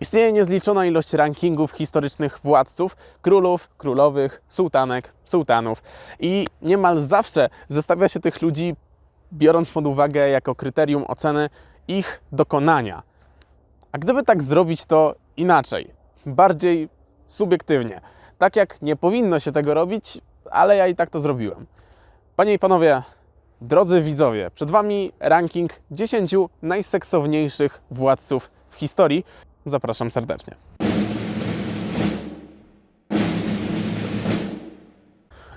Istnieje niezliczona ilość rankingów historycznych władców, królów, królowych, sułtanek, sułtanów i niemal zawsze zestawia się tych ludzi, biorąc pod uwagę jako kryterium oceny ich dokonania. A gdyby tak zrobić to inaczej, bardziej subiektywnie, tak jak nie powinno się tego robić, ale ja i tak to zrobiłem. Panie i panowie, drodzy widzowie, przed Wami ranking 10 najseksowniejszych władców w historii. Zapraszam serdecznie.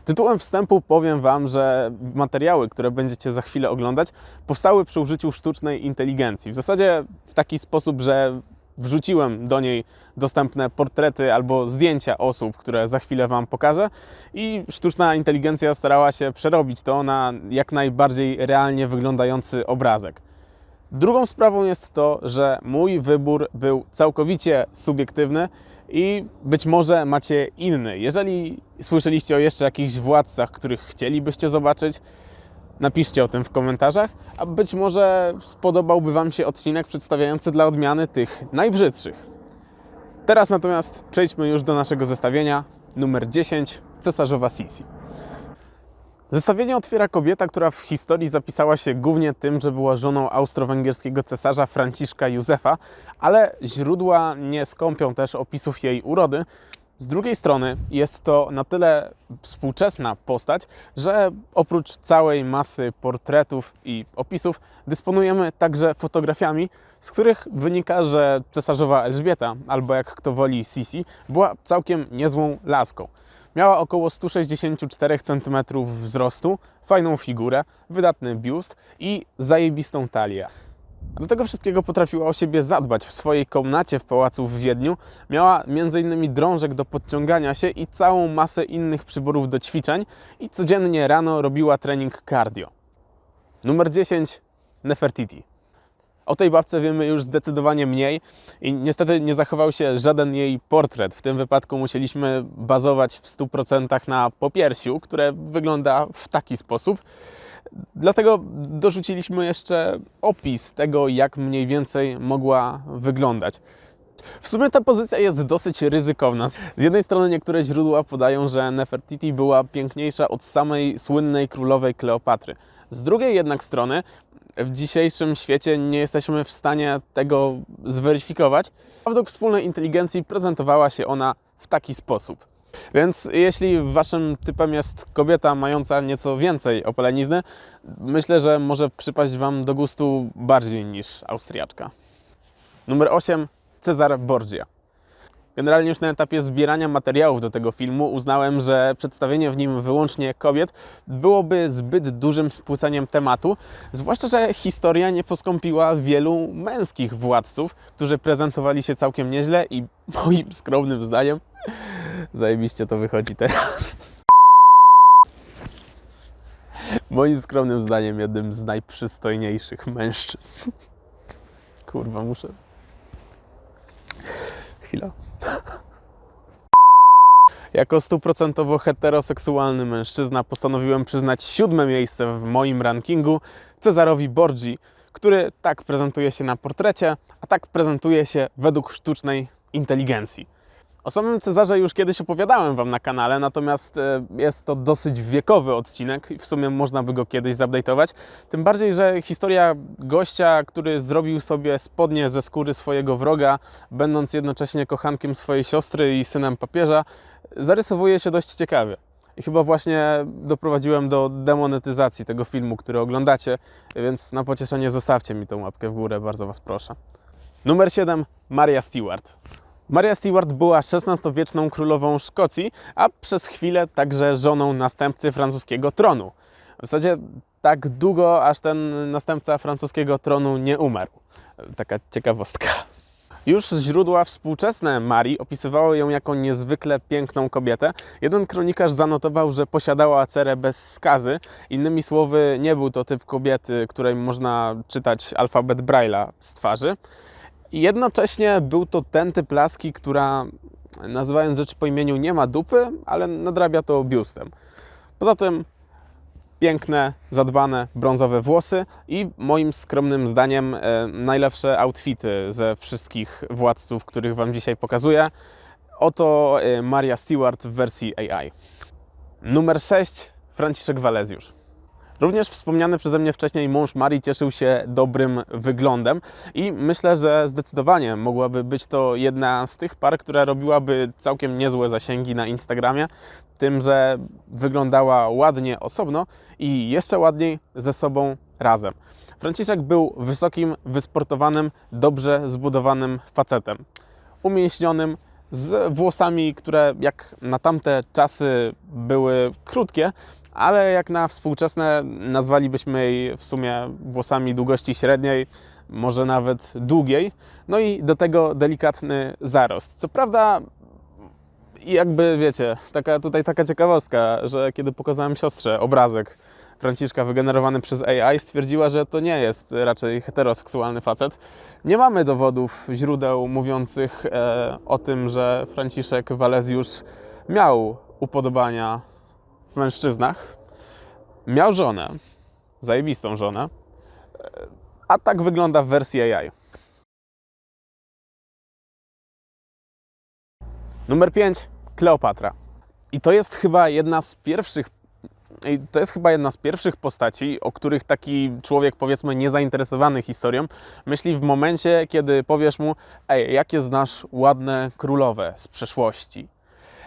Tytułem wstępu powiem Wam, że materiały, które będziecie za chwilę oglądać, powstały przy użyciu sztucznej inteligencji. W zasadzie w taki sposób, że wrzuciłem do niej dostępne portrety albo zdjęcia osób, które za chwilę Wam pokażę, i sztuczna inteligencja starała się przerobić to na jak najbardziej realnie wyglądający obrazek. Drugą sprawą jest to, że mój wybór był całkowicie subiektywny i być może macie inny. Jeżeli słyszeliście o jeszcze jakichś władcach, których chcielibyście zobaczyć, napiszcie o tym w komentarzach, a być może spodobałby Wam się odcinek przedstawiający dla odmiany tych najbrzydszych. Teraz natomiast przejdźmy już do naszego zestawienia numer 10 Cesarzowa Sisi. Zestawienie otwiera kobieta, która w historii zapisała się głównie tym, że była żoną austro-węgierskiego cesarza Franciszka Józefa, ale źródła nie skąpią też opisów jej urody. Z drugiej strony jest to na tyle współczesna postać, że oprócz całej masy portretów i opisów dysponujemy także fotografiami, z których wynika, że cesarzowa Elżbieta, albo jak kto woli Sisi, była całkiem niezłą laską. Miała około 164 cm wzrostu, fajną figurę, wydatny biust i zajebistą talię. Do tego wszystkiego potrafiła o siebie zadbać. W swojej komnacie w pałacu w Wiedniu miała m.in. drążek do podciągania się i całą masę innych przyborów do ćwiczeń i codziennie rano robiła trening cardio. Numer 10. Nefertiti. O tej babce wiemy już zdecydowanie mniej i niestety nie zachował się żaden jej portret. W tym wypadku musieliśmy bazować w 100% na popiersiu, które wygląda w taki sposób. Dlatego dorzuciliśmy jeszcze opis tego, jak mniej więcej mogła wyglądać. W sumie ta pozycja jest dosyć ryzykowna. Z jednej strony niektóre źródła podają, że Nefertiti była piękniejsza od samej słynnej królowej Kleopatry. Z drugiej jednak strony w dzisiejszym świecie nie jesteśmy w stanie tego zweryfikować. Według wspólnej inteligencji prezentowała się ona w taki sposób. Więc jeśli waszym typem jest kobieta mająca nieco więcej opalenizny, myślę, że może przypaść wam do gustu bardziej niż Austriaczka. Numer 8. Cezar Borgia. Generalnie już na etapie zbierania materiałów do tego filmu uznałem, że przedstawienie w nim wyłącznie kobiet byłoby zbyt dużym spłyceniem tematu, zwłaszcza, że historia nie poskąpiła wielu męskich władców, którzy prezentowali się całkiem nieźle i moim skromnym zdaniem zajebiście to wychodzi teraz. Moim skromnym zdaniem jednym z najprzystojniejszych mężczyzn. Kurwa, muszę. Chwila. Jako stuprocentowo heteroseksualny mężczyzna postanowiłem przyznać siódme miejsce w moim rankingu Cezarowi Borgi, który tak prezentuje się na portrecie, a tak prezentuje się według sztucznej inteligencji. O samym Cezarze już kiedyś opowiadałem Wam na kanale, natomiast e, jest to dosyć wiekowy odcinek i w sumie można by go kiedyś zupdate'ować. Tym bardziej, że historia gościa, który zrobił sobie spodnie ze skóry swojego wroga, będąc jednocześnie kochankiem swojej siostry i synem papieża, zarysowuje się dość ciekawie. I chyba właśnie doprowadziłem do demonetyzacji tego filmu, który oglądacie, więc na pocieszenie zostawcie mi tą łapkę w górę, bardzo Was proszę. Numer 7. Maria Stewart. Maria Stewart była XVI-wieczną królową Szkocji, a przez chwilę także żoną następcy francuskiego tronu. W zasadzie tak długo, aż ten następca francuskiego tronu nie umarł. Taka ciekawostka. Już źródła współczesne Marii opisywały ją jako niezwykle piękną kobietę. Jeden kronikarz zanotował, że posiadała cerę bez skazy. Innymi słowy, nie był to typ kobiety, której można czytać alfabet Braille'a z twarzy. I jednocześnie był to ten typ laski, która nazywając rzeczy po imieniu nie ma dupy, ale nadrabia to biustem. Poza tym piękne, zadbane, brązowe włosy i moim skromnym zdaniem e, najlepsze outfity ze wszystkich władców, których Wam dzisiaj pokazuję. Oto e, Maria Stewart w wersji AI. Numer 6. Franciszek Walezjusz. Również wspomniany przeze mnie wcześniej mąż Marii cieszył się dobrym wyglądem i myślę, że zdecydowanie mogłaby być to jedna z tych par, która robiłaby całkiem niezłe zasięgi na Instagramie, tym, że wyglądała ładnie osobno i jeszcze ładniej ze sobą razem. Franciszek był wysokim, wysportowanym, dobrze zbudowanym facetem. Umięśnionym, z włosami, które jak na tamte czasy były krótkie, ale jak na współczesne nazwalibyśmy jej w sumie włosami długości średniej, może nawet długiej. No i do tego delikatny zarost. Co prawda, jakby wiecie, taka, tutaj taka ciekawostka, że kiedy pokazałem siostrze obrazek Franciszka wygenerowany przez AI, stwierdziła, że to nie jest raczej heteroseksualny facet. Nie mamy dowodów, źródeł mówiących e, o tym, że Franciszek Walezjusz miał upodobania w mężczyznach. Miał żonę, zajebistą żonę, a tak wygląda w wersji AI. Numer 5. Kleopatra. I to jest chyba jedna z pierwszych i to jest chyba jedna z pierwszych postaci, o których taki człowiek, powiedzmy, niezainteresowany historią, myśli w momencie, kiedy powiesz mu: Ej, jakie znasz ładne królowe z przeszłości?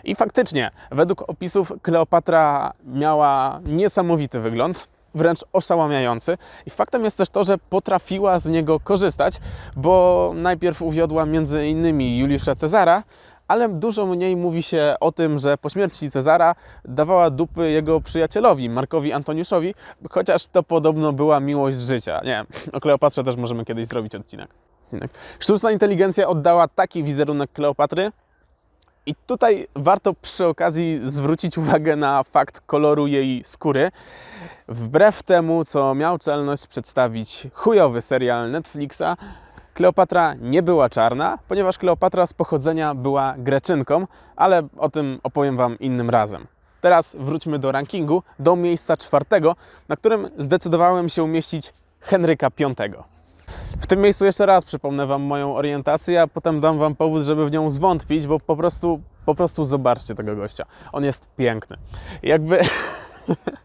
I faktycznie, według opisów, Kleopatra miała niesamowity wygląd, wręcz oszałamiający. I faktem jest też to, że potrafiła z niego korzystać, bo najpierw uwiodła między innymi Juliusza Cezara, ale dużo mniej mówi się o tym, że po śmierci Cezara dawała dupy jego przyjacielowi, Markowi Antoniuszowi, chociaż to podobno była miłość życia. Nie, o Kleopatrze też możemy kiedyś zrobić odcinek. Sztuczna inteligencja oddała taki wizerunek Kleopatry, i tutaj warto przy okazji zwrócić uwagę na fakt koloru jej skóry. Wbrew temu, co miał czelność przedstawić chujowy serial Netflixa, Kleopatra nie była czarna, ponieważ Kleopatra z pochodzenia była Greczynką, ale o tym opowiem Wam innym razem. Teraz wróćmy do rankingu, do miejsca czwartego, na którym zdecydowałem się umieścić Henryka V. W tym miejscu jeszcze raz przypomnę Wam moją orientację, a potem dam Wam powód, żeby w nią zwątpić, bo po prostu, po prostu zobaczcie tego gościa. On jest piękny. Jakby...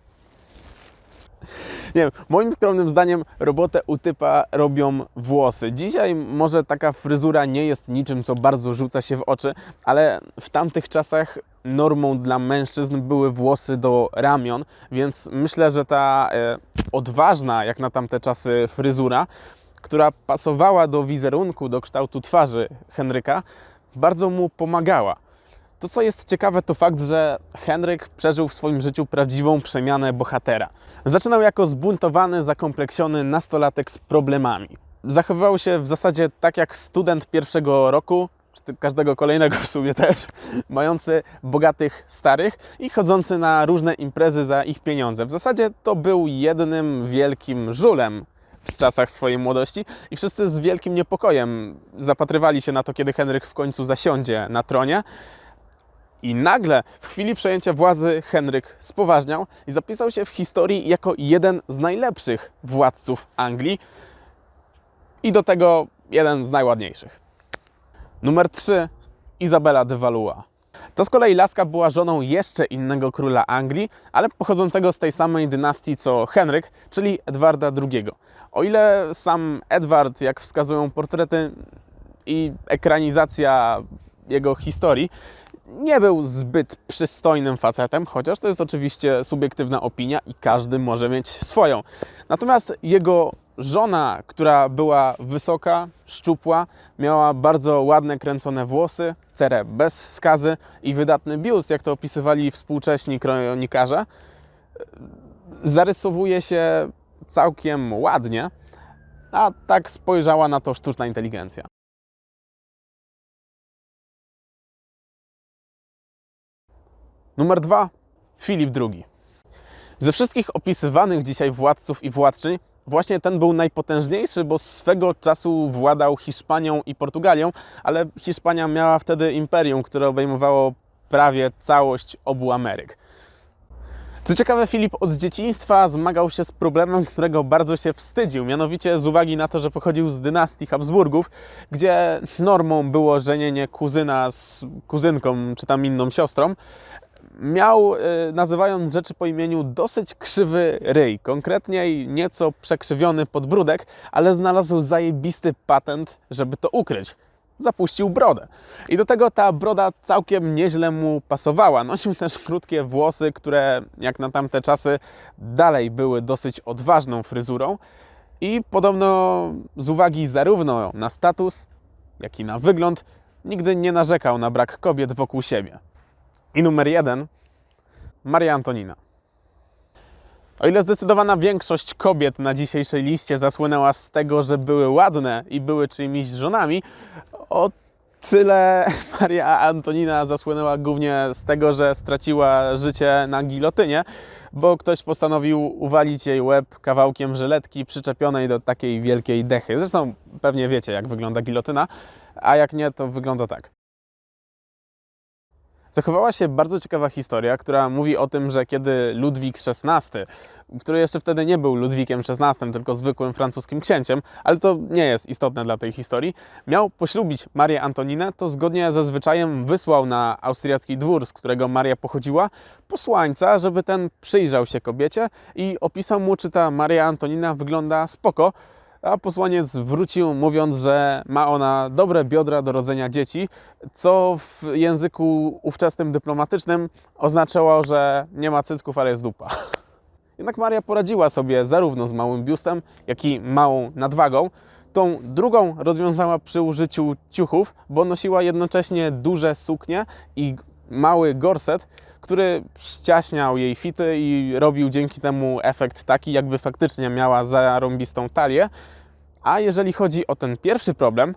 Nie wiem, moim skromnym zdaniem robotę u typa robią włosy. Dzisiaj może taka fryzura nie jest niczym, co bardzo rzuca się w oczy, ale w tamtych czasach normą dla mężczyzn były włosy do ramion, więc myślę, że ta e, odważna, jak na tamte czasy, fryzura która pasowała do wizerunku, do kształtu twarzy Henryka, bardzo mu pomagała. To, co jest ciekawe, to fakt, że Henryk przeżył w swoim życiu prawdziwą przemianę bohatera. Zaczynał jako zbuntowany, zakompleksiony nastolatek z problemami. Zachowywał się w zasadzie tak jak student pierwszego roku, czy każdego kolejnego w sumie też, mający bogatych starych i chodzący na różne imprezy za ich pieniądze. W zasadzie to był jednym wielkim żulem w czasach swojej młodości i wszyscy z wielkim niepokojem zapatrywali się na to, kiedy Henryk w końcu zasiądzie na tronie. I nagle, w chwili przejęcia władzy, Henryk spoważniał i zapisał się w historii jako jeden z najlepszych władców Anglii i do tego jeden z najładniejszych. Numer 3. Izabela de Valois. To z kolei laska była żoną jeszcze innego króla Anglii, ale pochodzącego z tej samej dynastii co Henryk, czyli Edwarda II. O ile sam Edward, jak wskazują portrety i ekranizacja jego historii, nie był zbyt przystojnym facetem, chociaż to jest oczywiście subiektywna opinia i każdy może mieć swoją. Natomiast jego żona, która była wysoka, szczupła, miała bardzo ładne kręcone włosy, cerę bez skazy i wydatny biust, jak to opisywali współcześni kronikarze, zarysowuje się całkiem ładnie, a tak spojrzała na to sztuczna inteligencja. Numer dwa. Filip II. Ze wszystkich opisywanych dzisiaj władców i władczyń, właśnie ten był najpotężniejszy, bo swego czasu władał Hiszpanią i Portugalią, ale Hiszpania miała wtedy imperium, które obejmowało prawie całość obu Ameryk. Co ciekawe, Filip od dzieciństwa zmagał się z problemem, którego bardzo się wstydził. Mianowicie z uwagi na to, że pochodził z dynastii Habsburgów, gdzie normą było żenienie kuzyna z kuzynką czy tam inną siostrą, miał, y, nazywając rzeczy po imieniu, dosyć krzywy ryj. Konkretniej nieco przekrzywiony podbródek, ale znalazł zajebisty patent, żeby to ukryć. Zapuścił brodę. I do tego ta broda całkiem nieźle mu pasowała. Nosił też krótkie włosy, które jak na tamte czasy dalej były dosyć odważną fryzurą. I podobno z uwagi zarówno na status, jak i na wygląd, nigdy nie narzekał na brak kobiet wokół siebie. I numer jeden Maria Antonina. O ile zdecydowana większość kobiet na dzisiejszej liście zasłynęła z tego, że były ładne i były czyimiś żonami, o tyle Maria Antonina zasłynęła głównie z tego, że straciła życie na gilotynie, bo ktoś postanowił uwalić jej łeb kawałkiem żyletki przyczepionej do takiej wielkiej dechy. Zresztą pewnie wiecie, jak wygląda gilotyna, a jak nie, to wygląda tak. Zachowała się bardzo ciekawa historia, która mówi o tym, że kiedy Ludwik XVI, który jeszcze wtedy nie był Ludwikiem XVI, tylko zwykłym francuskim księciem, ale to nie jest istotne dla tej historii, miał poślubić Marię Antoninę, to zgodnie ze zwyczajem wysłał na austriacki dwór, z którego Maria pochodziła, posłańca, żeby ten przyjrzał się kobiecie i opisał mu, czy ta Maria Antonina wygląda spoko, a posłaniec wrócił mówiąc, że ma ona dobre biodra do rodzenia dzieci, co w języku ówczesnym dyplomatycznym oznaczało, że nie ma cycków, ale jest dupa. Jednak Maria poradziła sobie zarówno z małym biustem, jak i małą nadwagą. Tą drugą rozwiązała przy użyciu ciuchów, bo nosiła jednocześnie duże suknie i mały gorset, który ściaśniał jej fity i robił dzięki temu efekt taki, jakby faktycznie miała zarąbistą talię. A jeżeli chodzi o ten pierwszy problem,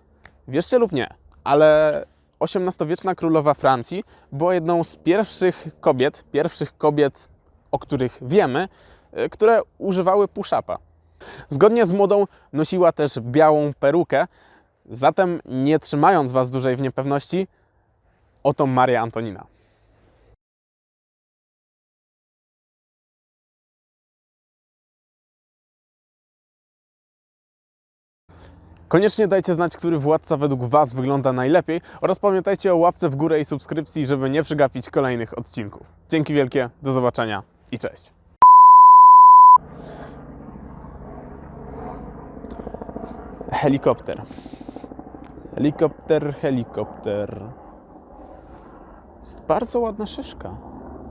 wierzcie lub nie, ale XVIII-wieczna królowa Francji była jedną z pierwszych kobiet, pierwszych kobiet, o których wiemy, y, które używały push-upa. Zgodnie z modą nosiła też białą perukę, zatem nie trzymając Was dłużej w niepewności, oto Maria Antonina. Koniecznie dajcie znać, który władca według Was wygląda najlepiej oraz pamiętajcie o łapce w górę i subskrypcji, żeby nie przegapić kolejnych odcinków. Dzięki wielkie, do zobaczenia i cześć. Helikopter. Helikopter, helikopter. Jest bardzo ładna szyszka.